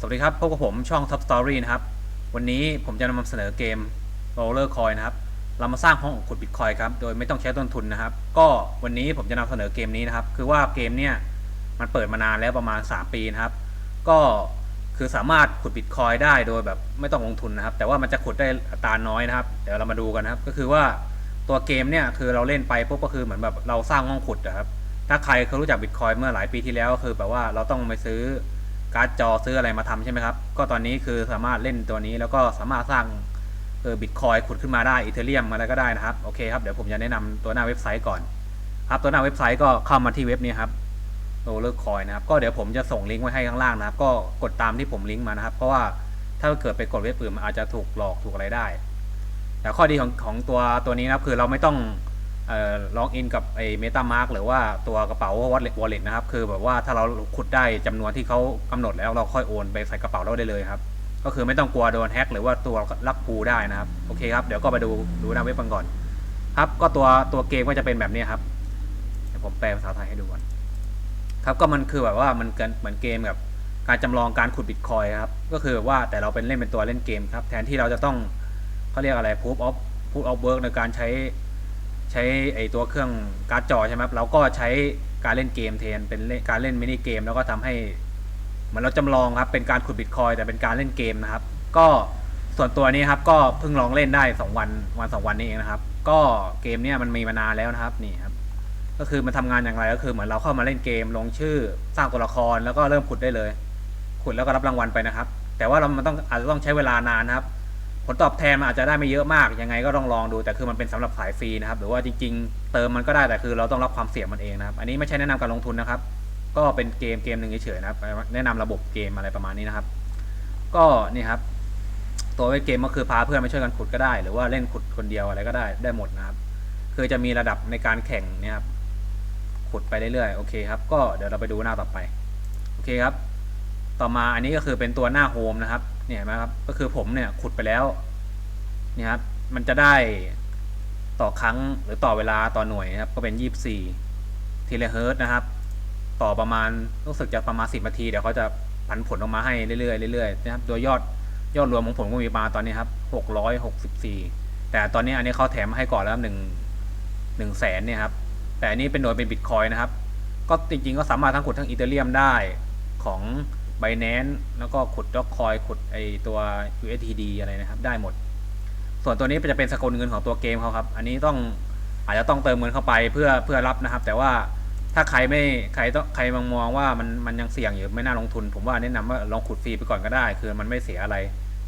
สวัสดีครับ พบกับผมช่อง Top Story นะครับ วันนี้ผมจะนำเสนอเกม Roller Coin นะครับ เรามาสร้างห้องขุดบิตคอยครับ โดยไม่ต้องใช้ต้นทุนนะครับ ก็วันนี้ผมจะนำเสนอเกมนี้นะครับ คือว่าเกมเนี่ยมันเปิดมานานแล้วประมาณ 3 ปีนะครับ ก็คือสามารถขุดบิตคอยได้โดยแบบไม่ต้องลงทุนนะครับ แต่ว่ามันจะขุดได้อัตราน้อยนะครับ เดี๋ยวเรามาดูกันนะครับ ก็คือว่าตัวเกมเนี่ยคือเราเล่นไปปุ๊บก็คือเหมือนแบบเราสร้างห้องขุดนะครับ ถ้าใครเคยรู้จักบิตคอยเมื่อหลายปีที่แล้วก็คือแบบว่าเราต้องไปซื้อ การ์ดจอซื้ออะไรมาทำใช่ไหมครับ ก็ตอนนี้คือสามารถเล่นตัวนี้แล้วก็สามารถสร้างเออบิตคอยขุดขึ้นมาได้อีเทเรียมอะไรก็ได้นะครับ โอเคครับ เดี๋ยวผมจะแนะนำตัวหน้าเว็บไซต์ก่อนครับตัวหน้าเว็บไซต์ก็เข้ามาที่เว็บนี้ครับโรลเลอร์คอยนะครับ ก็เดี๋ยวผมจะส่งลิงก์ไว้ให้ข้างล่างนะครับ ก็กดตามที่ผมลิงก์มานะครับ เพราะว่าถ้าเกิดไปกดเว็บอื่นมันอาจจะถูกหลอกถูกอะไรได้ แต่ข้อดีของของตัวตัวนี้นะครับคือเราไม่ต้อง ล็อกอินกับไอ้เมตามาร์กหรือว่าตัวกระเป๋าวอลเล็ตวอลเล็ตนะครับ คือแบบว่าถ้าเราขุดได้จำนวนที่เขากำหนดแล้วเราค่อยโอนไปใส่กระเป๋าเราได้เลยครับ ก็คือไม่ต้องกลัวโดนแฮ็กหรือว่าตัวลักปูได้นะครับ โอเคครับ เดี๋ยวก็ไปดูดูหน้าเว็บกันก่อน ครับก็ตัวตัวเกมก็จะเป็นแบบนี้ครับเดี๋ยวผมแปลภาษาไทยให้ดูก่อนครับก็มันคือแบบว่ามันเกินเหมือนเกมแบบการจำลองการขุดบิตคอยครับ ก็คือแบบว่าแต่เราเป็นเล่นเป็นตัวเล่นเกมครับ แทนที่เราจะต้องเขาเรียกอะไร proof of proof of work ในการใช้ ใช้ไอตัวเครื่องการ์ดจอใช่ไหมครับเราก็ใช้การเล่นเกมแทนเป็นการเล่นมินิเกม แล้วก็ทำให้เหมือนเราจำลองครับเป็นการขุดบิตคอยแต่เป็นการเล่นเกมนะครับ ก็ส่วนตัวนี้ครับก็เพิ่งลองเล่นได้ 2 วันวันสองวันนี้เองนะครับ ก็เกมเนี้ยมันมีมานานแล้วนะครับนี่ครับก็คือมันทำงานอย่างไรก็คือเหมือนเราเข้ามาเล่นเกมลงชื่อสร้างตัวละครแล้วก็เริ่มขุดได้เลย ขุดแล้วก็รับรางวัลไปนะครับ แต่ว่าเรามันต้องอาจจะต้องใช้เวลานานนะครับ ผลตอบแทนมันอาจจะได้ไม่เยอะมาก ยังไงก็ต้องลองดูแต่คือมันเป็นสำหรับสายฟรีนะครับหรือว่าจริงๆ เติมมันก็ได้แต่คือเราต้องรับความเสี่ยงมันเองนะครับ อันนี้ไม่ใช่แนะนำการลงทุนนะครับ ก็เป็นเกมเกมหนึ่งเฉยๆนะครับ แนะนำระบบเกมอะไรประมาณนี้นะครับ ก็นี่ครับ ตัวเว็บเกมก็คือพาเพื่อนมาช่วยกันขุดก็ได้ หรือว่าเล่นขุดคนเดียวอะไรก็ได้ได้หมดนะครับ คือจะมีระดับในการแข่งเนี่ยครับขุดไปเรื่อยๆโอเคครับก็เดี๋ยวเราไปดูหน้าต่อไปโอเคครับ ต่อมาอันนี้ก็คือเป็นตัวหน้าโฮมนะครับ เนี่ยเห็นไหมครับก็คือผมเนี่ยขุดไปแล้วนี่ครับมันจะได้ต่อครั้งหรือต่อเวลาต่อหน่วยนะครับ ก็เป็น 24ทีละเฮิร์ตนะครับ ต่อประมาณรู้สึกจะประมาณ 10นาทีเดี๋ยวเขาจะผันผลออกมาให้เรื่อยๆเรื่อยๆนะครับโดยยอดยอดรวมของผมก็มีมาตอนนี้ครับ664 แต่ตอนนี้อันนี้เขาแถมมาให้ก่อนแล้วหนึ่งหนึ่งแสนเนี่ยครับ แต่อันนี้เป็นหน่วยเป็นบิตคอยนะครับ ก็จริงๆก็สามารถทั้งขุดทั้งอีเทเรียมได้ของ b i n a n c e แล้วก็ขุดด็อกคอยขุดไอตัว USDT อะไรนะครับ ได้หมด ส่วนตัวนี้จะเป็นสกุลเงินของตัวเกมเขาครับ อันนี้ต้องอาจจะต้องเติมเงินเข้าไปเพื่อเพื่อรับนะครับ แต่ว่าถ้าใครไม่ใครต้องใครมองมองว่ามันมันยังเสี่ยงอยู่ไม่น่าลงทุน ผมว่าแนะนำว่าลองขุดฟรีไปก่อนก็ได้ คือมันไม่เสียอะไร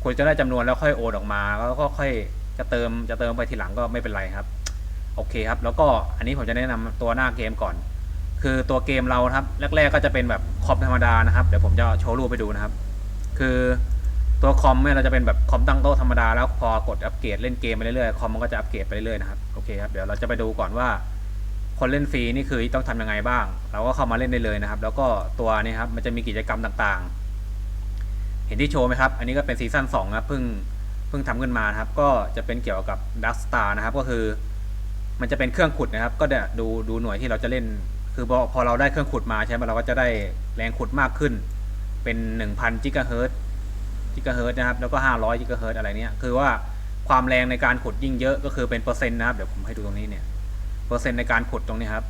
ควรจะได้จำนวนแล้วค่อยโอนออกมาแล้วก็ค่อยจะเติมจะเติมไปทีหลังก็ไม่เป็นไรครับ โอเคครับ แล้วก็อันนี้ผมจะแนะนำตัวหน้าเกมก่อน คือตัวเกมเราครับ แรก ๆ ก็จะเป็นแบบ คอมธรรมดานะครับ เดี๋ยวผมจะโชว์รูปไปดูนะครับ คือตัวคอมเนี่ยเราจะเป็นแบบคอมตั้งโต๊ะธรรมดาแล้วพอกดอัปเกรดเล่นเกมไปเรื่อยๆคอมมันก็จะอัปเกรดไปเรื่อยๆนะครับโอเคครับเดี๋ยวเราจะไปดูก่อนว่า คนเล่นฟรีนี่คือต้องทำยังไงบ้าง เราก็เข้ามาเล่นได้เลยนะครับ แล้วก็ตัวนี้ครับมันจะมีกิจกรรมต่างๆ เห็นที่โชว์ไหมครับ อันนี้ก็เป็นซีซั่น2ครับเพิ่งเพิ่งทำขึ้นมานครับ ก็จะเป็นเกี่ยวกับดักสตาร์นะครับก็คือ มันจะเป็นเครื่องขุดนะครับ ก็เดี๋ยวดูดูหน่วยที่เราจะเล่น คือพอพอเราได้เครื่องขุดมาใช่ไหมเราก็จะได้แรงขุดมากขึ้น เป็น 1,000จิกะเฮิรตซ์จิกะเฮิรตซ์นะครับ แล้วก็ 500จิกะเฮิรตซ์อะไรเนี้ย คือว่าความแรงในการขุดยิ่งเยอะก็คือเป็นเปอร์เซ็นต์นะครับ เดี๋ยวผมให้ดูตรงนี้เนี่ย เปอร์เซ็นต์ในการขุดตรงนี้ครับ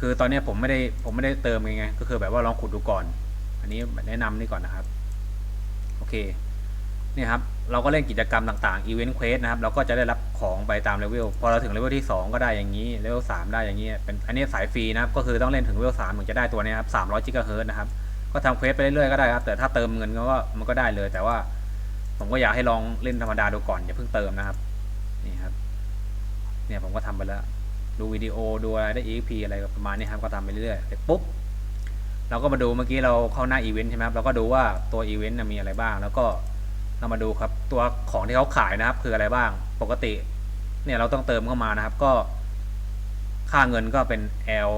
คือตอนนี้ผมไม่ได้ผมไม่ได้เติมไง ก็คือแบบว่าลองขุดดูก่อน อันนี้แนะนำนี่ก่อนนะครับ โอเค นี่ครับเราก็เล่นกิจกรรมต่างๆอีเวนต์เควสนะครับเราก็จะได้รับของไปตามเลเวลพอเราถึงเลเวลที่ 2 ก็ได้อย่างนี้เลเวล3ได้อย่างนี้เป็นอันนี้สายฟรีนะครับก็คือต้องเล่นถึงเลเวล3ถึงจะได้ตัวนี้ครับ300จิกะเฮิร์ตนะครับก็ทำเควสไปเรื่อยๆก็ได้ครับแต่ถ้าเติมเงินก็มันก็ได้เลย แต่ว่าผมก็อยากให้ลองเล่นธรรมดาดูก่อนอย่าเพิ่งเติมนะครับนี่ครับเนี่ยผมก็ทำไปแล้ว ดูวิดีโอดูอะไรได้ EXP อะไรประมาณนี้ครับก็ทำไปเรื่อยๆเสร็จปุ๊บเราก็มาดูเมื่อกี้เราเข้าหน้าอีเวนต์ใช่ไหมครับเราก็ดูว่าตัวอีเวนต์มีอะไรบ้าง แล้วก็ เรามาดูครับตัวของที่เขาขายนะครับ คืออะไรบ้างปกติ เนี่ยเราต้องเติมเข้ามานะครับ ก็ ค่าเงินก็เป็น L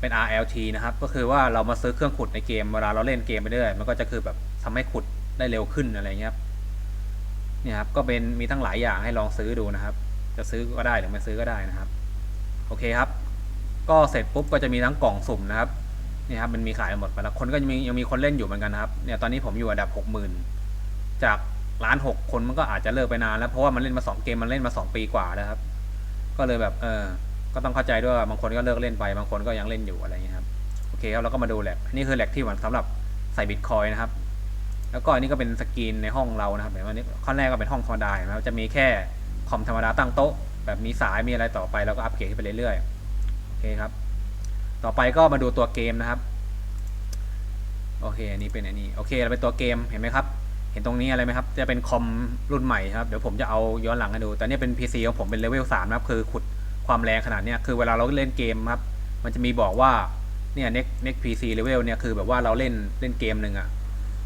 เป็น RLT นะครับ ก็คือว่าเรามาซื้อเครื่องขุดในเกมเวลาเราเล่นเกมไปเรื่อยมันก็จะคือแบบทำให้ขุดได้เร็วขึ้นอะไรเงี้ยครับเนี่ยครับก็เป็นมีทั้งหลายอย่างให้ลองซื้อดูนะครับ จะซื้อก็ได้หรือไม่ซื้อก็ได้นะครับ โอเคครับ ก็เสร็จปุ๊บก็จะมีทั้งกล่องสุ่มนะครับนี่ครับมันมีขายหมดไปแล้วคนก็ยังมียังมีคนเล่นอยู่เหมือนกันนะครับเนี่ยตอนนี้ผมอยู่อันดับหกหมื่นจาก ล้านหกคนมันก็อาจจะเลิกไปนานแล้วเพราะว่ามันเล่นมาสองเกมมันเล่นมาสองปีกว่าแล้วครับ ก็เลยแบบเออ ก็ต้องเข้าใจด้วยว่าบางคนก็เลิกเล่นไป บางคนก็ยังเล่นอยู่อะไรอย่างเงี้ยครับโอเคครับเราก็มาดูแหลกนี่คือแหลกที่หวังสำหรับใส่บิตคอยนะครับ แล้วก็อันนี้ก็เป็นสกรีนในห้องเรานะครับเห็นไหมนี่ขั้นแรกก็เป็นห้องธรรมดานไหมครับจะมีแค่คอมธรรมดาตั้งโต๊ะ แบบมีสายมีอะไรต่อไปแล้วก็อัปเกรดไปเรื่อยๆโอเคครับ ต่อไปก็มาดูตัวเกมนะครับโอเคอันนี้เป็นอันนี้โอเคเราเป็นตัวเกมเห็นไหมครับ เห็นตรงนี้อะไรไหมครับ จะเป็นคอมรุ่นใหม่ครับ เดี๋ยวผมจะเอาย้อนหลังให้ดู แต่เนี่ยเป็น PC ของผมเป็นเลเวล3นะครับ คือขุดความแรงขนาดเนี้ย คือเวลาเราเล่นเกมครับ มันจะมีบอกว่า เนี่ย next next PC level เนี่ย คือแบบว่าเราเล่นเล่นเกมหนึ่งอะ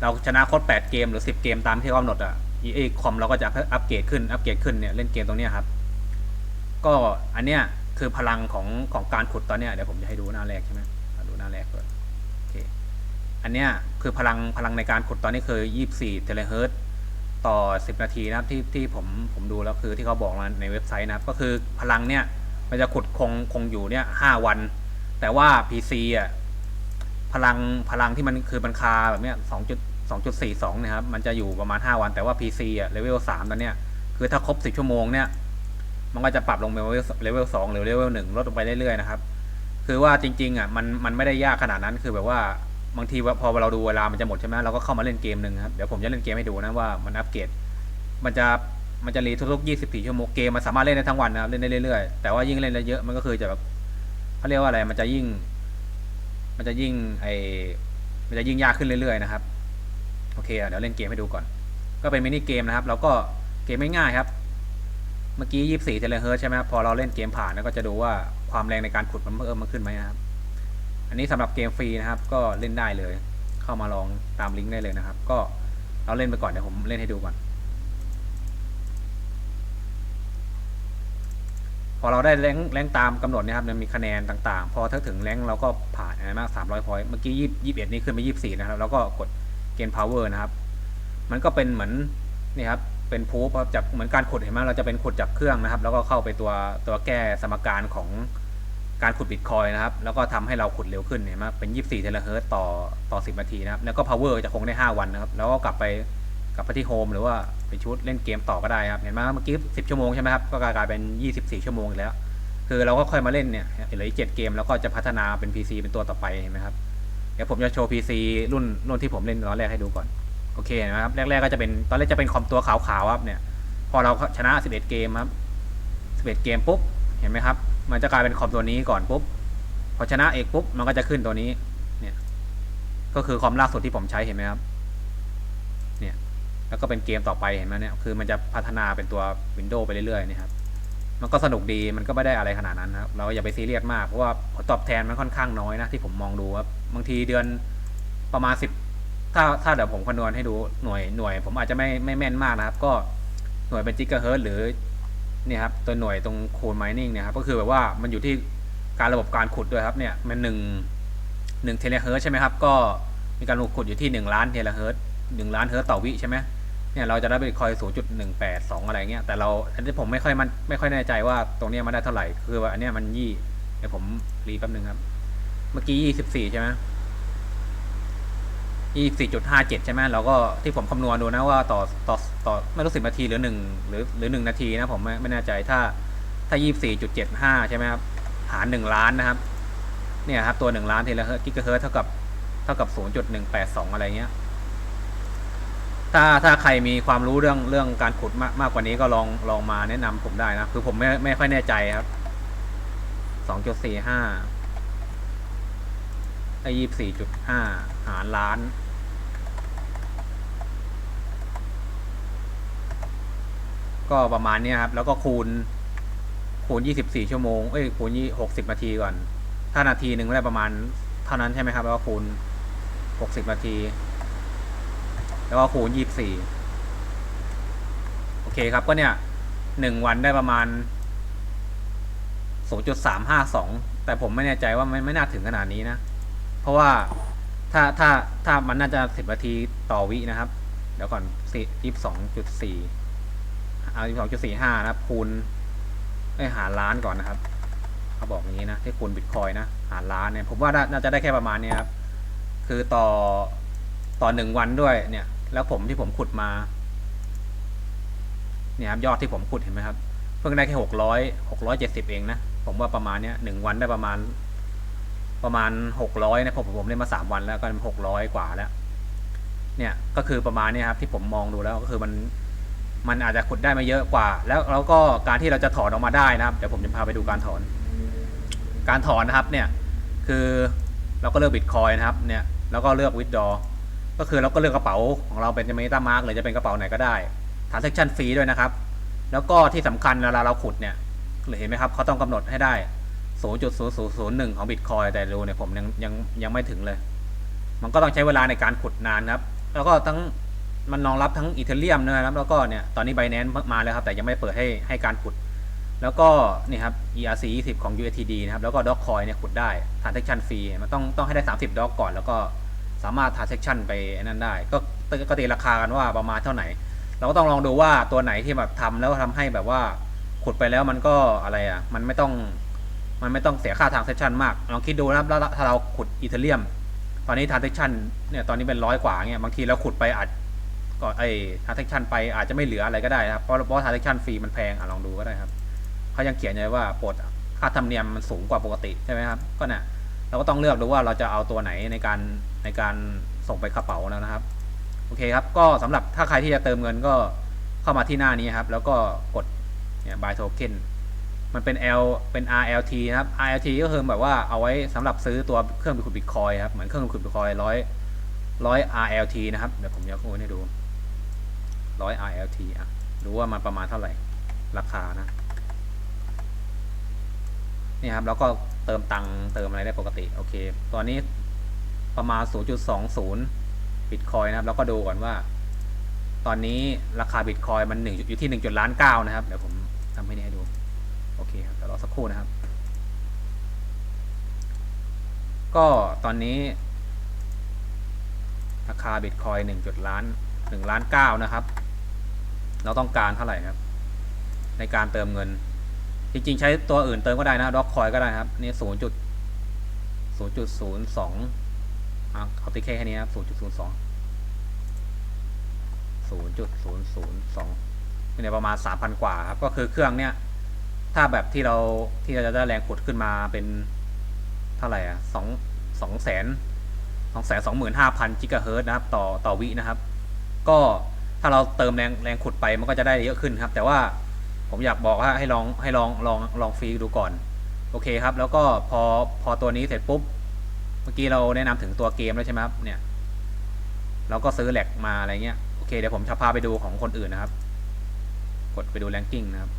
เราชนะครบ8เกมหรือ 10 เกมตามที่กำหนดอะไอ้คอมเราก็จะอัปเกรดขึ้น อัปเกรดขึ้นเนี่ย เล่นเกมตรงเนี้ยครับ ก็อันเนี้ยคือพลังของของการขุดตอนเนี้ย เดี๋ยวผมจะให้ดูหน้าแรกใช่ไหมดูหน้าแรกก่อน อันเนี้ยคือพลังพลังในการขุดตอนนี้คือ 24เทเลเฮิร์ต่อ 10 นาทีนะครับที่ที่ผมผมดูแล้วคือที่เขาบอกมาในเว็บไซต์นะครับ ก็คือพลังเนี่ยมันจะขุดคงคงอยู่เนี่ย5วัน แต่ว่า PC อะพลังพลังที่มันคือมันคาแบบเนี้ย2 2.42นะครับมันจะอยู่ประมาณ5วัน แต่ว่า PC อะเลเวล3ตอนเนี้ยคือถ้าครบ10ชั่วโมงเนี่ยมันก็จะปรับลงเป็นเลเวลเลเวลสองหรือเลเวลหนึ่งลดลงไปเรื่อยๆนะครับ คือว่าจริงๆอะมันมันไม่ได้ยากขนาดนั้นคือแบบว่า บางทีว่าพอเราดูเวลามันจะหมดใช่ไหมเราก็เข้ามาเล่นเกมหนึ่งครับเดี๋ยวผมจะเล่นเกมให้ดูนะว่ามันอัปเกรดมันจะมันจะรีทุกๆ24 ชั่วโมงเกมมันสามารถเล่นได้ทั้งวันนะครับเล่นได้เรื่อยๆแต่ว่ายิ่งเล่นเยอะมันก็คือจะแบบเขาเรียกว่าอะไรมันจะยิ่ง มันจะยิ่งไอมันจะยิ่งยากขึ้นเรื่อยๆนะครับโอเคเดี๋ยวเล่นเกมให้ดูก่อน ก็เป็นมินิเกมนะครับแล้วก็เกมไม่ง่ายครับ เมื่อกี้ 24เทเลเฮิร์ตใช่ไหมพอเราเล่นเกมผ่านแล้วก็จะดูว่าความแรงในการขุดมันเพิ่มมาขึ้นไหมนะครับ อันนี้สำหรับเกมฟรีนะครับ ก็เล่นได้เลย เข้ามาลองตามลิงก์ได้เลยนะครับ ก็เราเล่นไปก่อนเดี๋ยวผมเล่นให้ดูก่อน พอเราได้แรงแรงตามกำหนดนะครับมันมีคะแนนต่างๆ พอถ้าถึงแรงเราก็ผ่านอะไรมาก300พอยต์เมื่อกี้20 21นี่ขึ้นไป24นะครับแล้วก็กดเกณฑ์พาวเวอร์นะครับ มันก็เป็นเหมือนนี่ครับเป็นพูฟจากเหมือนการขุดเห็นไหมเราจะเป็นขุดจากเครื่องนะครับ แล้วก็เข้าไปตัวตัวแก้สมการของ การขุดบิตคอยนะครับ แล้วก็ทำให้เราขุดเร็วขึ้นเห็นไหมเป็น 24 เทเลเฮิร์ตต่อต่อ 10 นาทีนะครับ แล้วก็ power จะคงได้ 5 วันนะครับ แล้วก็กลับไปกลับไปที่โฮมหรือว่าไปชุดเล่นเกมต่อก็ได้ครับ เห็นไหมเมื่อกี้ 10 ชั่วโมงใช่ไหมครับ ก็กลายเป็น 24 ชั่วโมงอีกแล้ว คือเราก็ค่อยมาเล่นเนี่ยเหลืออีก7เกมแล้วก็จะพัฒนาเป็น PC เป็นตัวต่อไปเห็นไหมครับ เดี๋ยวผมจะโชว์ PC รุ่นรุ่นที่ผมเล่นตอนแรกให้ดูก่อน โอเคนะครับ แรกๆก็จะเป็นตอนแรกจะเป็นคอมตัวขาวๆครับเนี่ย พอเราชนะ 11 เกมครับ 11 เกมปุ๊บ เห็นไหมครับ มันจะกลายเป็นคอมตัวนี้ก่อนปุ๊บพอชนะเอกปุ๊บมันก็จะขึ้นตัวนี้ เนี่ย ก็คือคอมล่าสุดที่ผมใช้เห็นไหมครับ เนี่ย แล้วก็เป็นเกมต่อไปเห็นไหมเนี่ย คือมันจะพัฒนาเป็นตัว Windows ไปเรื่อยๆนี่ครับ มันก็สนุกดีมันก็ไม่ได้อะไรขนาดนั้นนะครับ เราอย่าไปซีเรียสมากเพราะว่าผลตอบแทนมันค่อนข้างน้อยนะที่ผมมองดูครับบางทีเดือนประมาณสิบถ้าถ้าเดี๋ยวผมคำนวณให้ดูหน่วยหน่วย ผมอาจจะไม่ไม่แม่นมากนะครับ ก็หน่วยเป็นจิกะเฮิร์ตหรือ เนี่ยครับตัวหน่วยตรงโคูณไมนิ่งเนี่ยครับก็คือแบบว่ามันอยู่ที่การระบบการขุดด้วยครับเนี่ยมันหนึ่งหนึ่งเทเลเฮิร์ตใช่ไหมครับก็มีการขุดอยู่ที่หนึ่งล้านเทเลเฮิร์ตหนึ่งล้านเฮิร์ตต่อวิใช่ไหมเนี่ยเราจะได้บิตคอย0.182 อะไรเงี้ยแต่เราอันนี้ผมไม่ค่อยมันไม่ค่อยแน่ใจว่าตรงเนี้ยมันได้เท่าไหร่คือว่าอันเนี้ยมันยี่เดี๋ยวผมรีแป๊บนึงครับ เมื่อกี้ 24 ใช่ไหม 24.57ใช่ไหมเราก็ที่ผมคำนวณดูนะว่าต่อต่อต่อไม่รู้สิบนาทีหรือหนึ่งหรือหรือหนึ่งนาทีนะผมไม่ไม่แน่ใจถ้าถ้า24.75ใช่ไหมครับหารหนึ่งล้านนะครับเนี่ยครับตัวหนึ่งล้านเทเลเฮิร์กิกะเฮิร์ตเท่ากับเท่ากับ0.182องอะไรเงี้ยถ้าถ้าใครมีความรู้เรื่องเรื่องการขุดมากมากกว่านี้ก็ลองลองมาแนะนำผมได้นะคือผมไม่ไม่ค่อยแน่ใจครับสองจุดสี่ห้าไอ้ยี่สี่จุดห้าหารล้าน ก็ประมาณนี้ครับ แล้วก็คูณ คูณยี่สิบสี่ชั่วโมง เอ้ย คูณยี่หกสิบนาทีก่อน ถ้านาทีหนึ่งก็ได้ประมาณ เท่านั้นใช่ไหมครับ แล้วก็คูณหกสิบนาที แล้วก็คูณยี่สิบสี่โอเคครับ ก็เนี่ยหนึ่งวันได้ประมาณสูงจุดสามห้าสองแต่ผมไม่แน่ใจว่าไม่ไม่น่าถึงขนาดนี้นะ เพราะว่าถ้าถ้าถ้ามันน่าจะสิบนาทีต่อวินะครับ เดี๋ยวก่อนยี่สิบสองจุดสี่ เอาสองจุดสี่ห้านะครับ คูณไอ้หารล้านก่อนนะครับเขาบอกอย่างนี้นะที่คูณบิตคอยนะ หารล้านเนี่ยผมว่าน่าจะได้แค่ประมาณนี้ครับ คือต่อต่อหนึ่งวันด้วยเนี่ย แล้วผมที่ผมขุดมา เนี่ยครับยอดที่ผมขุดเห็นไหมครับ เพิ่งได้แค่หกร้อยหกร้อยเจ็ดสิบเองนะผมว่าประมาณเนี้ยหนึ่งวันได้ประมาณ ประมาณหกร้อยนะผมผมเล่นมาสามวันแล้วก็หกร้อยกว่าแล้ว เนี่ยก็คือประมาณเนี้ยครับ ที่ผมมองดูแล้วก็คือมัน มันอาจจะขุดได้ไม่เยอะกว่า แล้วแล้วก็การที่เราจะถอนออกมาได้นะครับเดี๋ยวผมจะพาไปดูการถอน การถอนนะครับเนี่ยคือเราก็เลือกบิตคอยนะครับเนี่ยแล้วก็เลือกวิดดอก็คือเราก็เลือกกระเป๋าของเราเป็นเมตามาร์กหรือจะเป็นกระเป๋าไหนก็ได้ทานเซ็คชั่นฟรีด้วยนะครับ แล้วก็ที่สำคัญเวลาเราขุดเนี่ยเห็นไหมครับเขาต้องกำหนดให้ได้ 0.0001 ของบิตคอยแต่ดูเนี่ยผมยังยังยังไม่ถึงเลย มันก็ต้องใช้เวลาในการขุดนานครับ แล้วก็ทั้ง มันรองรับทั้งอีเทเรียมนะครับแล้วก็เนี่ยตอนนี้ b บ n a n c e มาแล้วครับ แต่ยังไม่เปิดให้ให้การขุด แล้วก็นี่ครับ ERC 20 ของ USD นะครับ แล้วก็ Dogecoin เนี่ยขุดได้ transaction fee มันต้องต้องให้ได้ 30ดอกก่อน แล้วก็สามารถ transaction ไปนั่นได้ ก็ก็ตีราคากันว่าประมาณเท่าไหร่เราก็ต้องลองดูว่าตัวไหนที่แบบทำแล้วทำให้แบบว่าขุดไปแล้วมันก็อะไรอะมันไม่ต้องมันไม่ต้องเสียค่าทางเซสชันมากลองคิดดูนะครับถ้าเราขุดอีเทเรียม ตอนนี้ทางเซสชันเนี่ยตอนนี้เป็นร้อยกว่าเงี้ยบางทีเราขุดไปอาจ ก็ไอทางเซสชันไปอาจจะไม่เหลืออะไรก็ได้นะครับ เพราะเพราะทางเซสชันฟรีมันแพงอะลองดูก็ได้ครับเขายังเขียนเลยว่าโปรดค่าธรรมเนียมมันสูงกว่าปกติใช่ไหมครับก็เนี่ยเราก็ต้องเลือกดูว่าเราจะเอาตัวไหนในการในการส่งไปกระเป๋าแล้วนะครับโอเคครับก็สำหรับถ้าใครที่จะเติมเงินก็เข้ามาที่หน้านี้ครับ แล้วก็กดเนี่ย buy token มันเป็น L เป็น RLT นะครับ RLT ก็คือแบบว่าเอาไว้สำหรับซื้อตัวเครื่องขุดบิตคอยครับเหมือนเครื่องขุดบิตคอยร้อยร้อย RLT นะครับเดี๋ยวผมยกโอนให้ดู ร้อย RLT อะดูว่ามันประมาณเท่าไหร่ ราคานะ นี่ครับ แล้วก็เติมตังค์เติมอะไรได้ปกติ โอเค ตอนนี้ประมาณ 0.20บิตคอยนะครับ แล้วก็ดูก่อนว่า ตอนนี้ราคาบิตคอยมันหนึ่งอยู่ที่หนึ่งจุดล้านเก้านะครับ เดี๋ยวผมทำให้นี่ให้ดู โอเคครับเดี๋ยวรอสักครู่นะครับ ก็ตอนนี้ราคาบิตคอยหนึ่งจุดล้านหนึ่งล้านเก้านะครับ เราต้องการเท่าไหร่ครับ ในการเติมเงิน จริงๆ ใช้ตัวอื่นเติมก็ได้นะด็อกคอยก็ได้ครับ นี่ศูนย์จุดศูนย์จุดศูนย์สองเอาติแค่แค่นี้ครับศูนย์จุดศูนย์สองศูนย์จุดศูนย์ศูนย์สองเนี่ยประมาณสามพันกว่าครับ ก็คือเครื่องเนี้ยถ้าแบบที่เราที่เราจะได้แรงขุดขึ้นมาเป็นเท่าไหร่อะสองสองแสนสองแสนสองหมื่นห้าพันกิกะเฮิรตซ์นะครับ ต่อต่อวินะครับ ก็าเราเติมแรงแรงขุดไปมันก็จะได้เยอะขึ้นครับ แต่ว่าผมอยากบอกว่าให้ลองให้ลองลองลองฟรีดูก่อน โอเคครับ แล้วก็พอพอตัวนี้เสร็จปุ๊บ เมื่อกี้เราแนะนำถึงตัวเกมแล้วใช่ไหมครับเนี่ย เราก็ซื้อแหลกมาอะไรเงี้ยโอเคเดี๋ยวผมจะพาไปดูของคนอื่นนะครับ กดไปดูแรงกิ้งนะครับ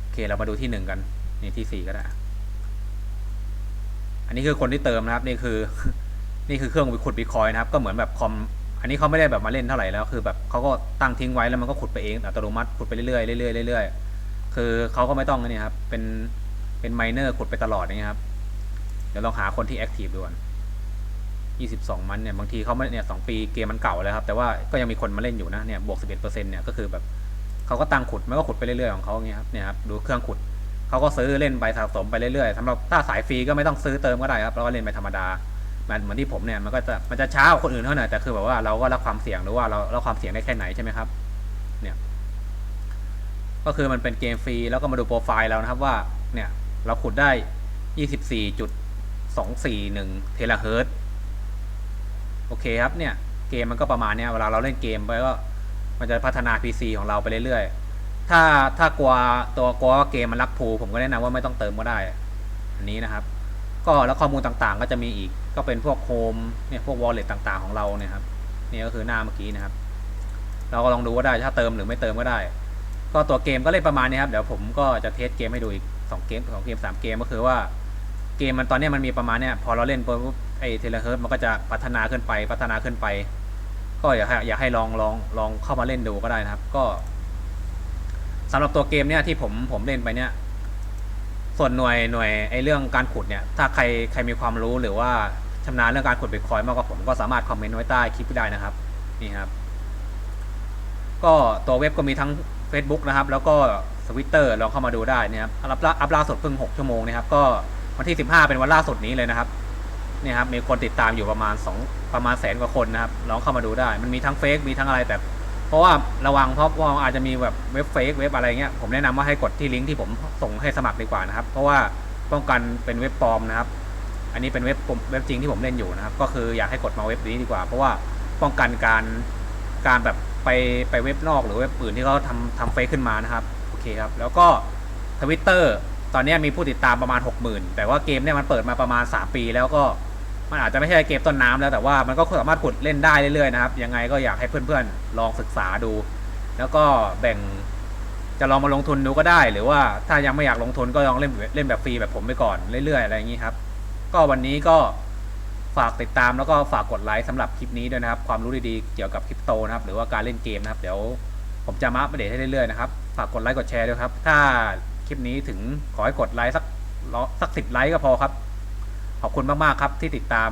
โอเคเรามาดูที่หนึ่งกันนี่ที่สี่ก็ได้อันนี้คือคนที่เติมนะครับ นี่คือ นี่คือเครื่องขุดบิตคอยนะครับ ก็เหมือนแบบคอม อันนี้เขาไม่ได้แบบมาเล่นเท่าไหร่แล้วคือแบบเขาก็ตั้งทิ้งไว้แล้วมันก็ขุดไปเองอัตโนมัติขุดไปเรื่อยๆเรื่อยๆเรื่อยๆคือเขาก็ไม่ต้องนี่ครับเป็นเป็นไมเนอร์ขุดไปตลอดอย่างเงี้ยครับเดี๋ยวลองหาคนที่แอคทีฟดูก่อนยี่สิบสองมันเนี่ยบางทีเขาไม่เนี่ยสองปีเกมมันเก่าแล้วครับแต่ว่าก็ยังมีคนมาเล่นอยู่นะเนี่ยบวกสิบเนี่ยก็คือแบบเขาก็ตั้งขุดมันก็ขุดไปเรื่อยๆของเขาอย่างเงี้ยครับเนี่ยครับดูเครื่องขุดเขาก็ซื้อเล่นไปสะสมไปเรื่อยๆสำหรับถ้าสายฟรีก็ไม่ต้องซื้อเติมก็ได้ครับแล้วก็เล่นไปธรรมดา มันเหมือนที่ผมเนี่ยมันก็จะมันจะช้ากว่าคนอื่นเท่าน่อยแต่คือแบบว่าเราก็รับความเสี่ยงหรือว่าเรารับความเสี่ยงได้แค่ไหนใช่ไหมครับ เนี่ย ก็คือมันเป็นเกมฟรีแล้วก็มาดูโปรไฟล์เรานะครับว่า เนี่ย เราขุดได้ยี่สิบสี่จุดสองสี่หนึ่งเทราเฮิร์ตโอเคครับเนี่ย เกมมันก็ประมาณเนี้ยเวลาเราเล่นเกมไปก็มันจะพัฒนา PC ของเราไปเรื่อยๆ ถ้าถ้ากลัวตัวกลัวว่าเกมมันลักพูผมก็แนะนำว่าไม่ต้องเติมก็ได้ อันนี้นะครับ ก็แล้วข้อมูลต่างๆ ก็จะมีอีก ก็เป็นพวกโฮมเนี่ยพวกวอลเล็ตต่าง ๆ ของเราเนี่ยครับนี่ก็คือหน้าเมื่อกี้นะครับ เราก็ลองดูว่าได้ถ้าเติมหรือไม่เติมก็ได้ ก็ตัวเกมก็เล่นประมาณนี้ครับเดี๋ยวผมก็จะเทสเกมให้ดูอีกสองเกมสองเกมสามเกมก็คือว่าเกมมันตอนนี้มันมีประมาณเนี้ยพอเราเล่นปุ๊บไอเทเลเฮิร์ตมันก็จะพัฒนาขึ้นไปพัฒนาขึ้นไป ก็อยากให้อยากให้ลองลองลองเข้ามาเล่นดูก็ได้นะครับ ก็สำหรับตัวเกมเนี่ยที่ผมผมเล่นไปเนี่ยส่วนหน่วยหน่วยไอเรื่องการขุดเนี่ย ถ้าใครใครมีความรู้หรือว่า ชำนาญเรื่องการขุดบิตคอยมากกว่าผมก็สามารถคอมเมนต์ไว้ใต้คลิปได้นะครับนี่ครับ ก็ตัวเว็บก็มีทั้ง Facebook นะครับ แล้วก็สวิตเตอร์ลองเข้ามาดูได้นี่ครับอัพล่าอัพล่าสุดเพิ่ง 6 ชั่วโมงนะครับ ก็วันที่ 15 เป็นวันล่าสุดนี้เลยนะครับนี่ครับมีคนติดตามอยู่ประมาณ 2 ประมาณแสนกว่าคนนะครับลองเข้ามาดูได้ มันมีทั้งเฟกมีทั้งอะไรแต่ เพราะว่าระวังเพราะว่าอาจจะมีแบบเว็บเฟกเว็บอะไรเงี้ยผมแนะนำว่าให้กดที่ลิงก์ที่ผมส่งให้สมัครดีกว่านะครับ เพราะว่าป้องกันเป็นเว็บปลอมนะครับ อันนี้เป็นเว็บผมเว็บจริงที่ผมเล่นอยู่นะครับ ก็คืออยากให้กดมาเว็บนี้ดีกว่า เพราะว่าป้องกันการการแบบไปไปเว็บนอกหรือเว็บอื่นที่เขาทำทำเฟซขึ้นมานะครับโอเคครับ แล้วก็ทวิตเตอร์ตอนนี้มีผู้ติดตามประมาณ 60,000 แต่ว่าเกมเนี่ยมันเปิดมาประมาณ 3 ปีแล้วก็มันอาจจะไม่ใช่เกมต้นน้ำแล้วแต่ว่ามันก็สามารถกดเล่นได้เรื่อยๆนะครับ ยังไงก็อยากให้เพื่อนๆ ลองศึกษาดู แล้วก็แบ่งจะลองมาลงทุนดูก็ได้ หรือว่าถ้ายังไม่อยากลงทุนก็ลองเล่นเล่นแบบฟรีแบบผมไปก่อนเรื่อยๆอะไรอย่างนี้ครับ ก็วันนี้ก็ฝากติดตามแล้วก็ฝากกดไลค์สำหรับคลิปนี้ด้วยนะครับ ความรู้ดีๆเกี่ยวกับคริปโตนะครับ หรือว่าการเล่นเกมนะครับ เดี๋ยวผมจะมาอัปเดตให้เรื่อยๆนะครับ ฝากกดไลค์กดแชร์ด้วยครับ ถ้าคลิปนี้ถึงขอให้กดไลค์สักสักสิบไลค์ก็พอครับ ขอบคุณมากๆครับที่ติดตาม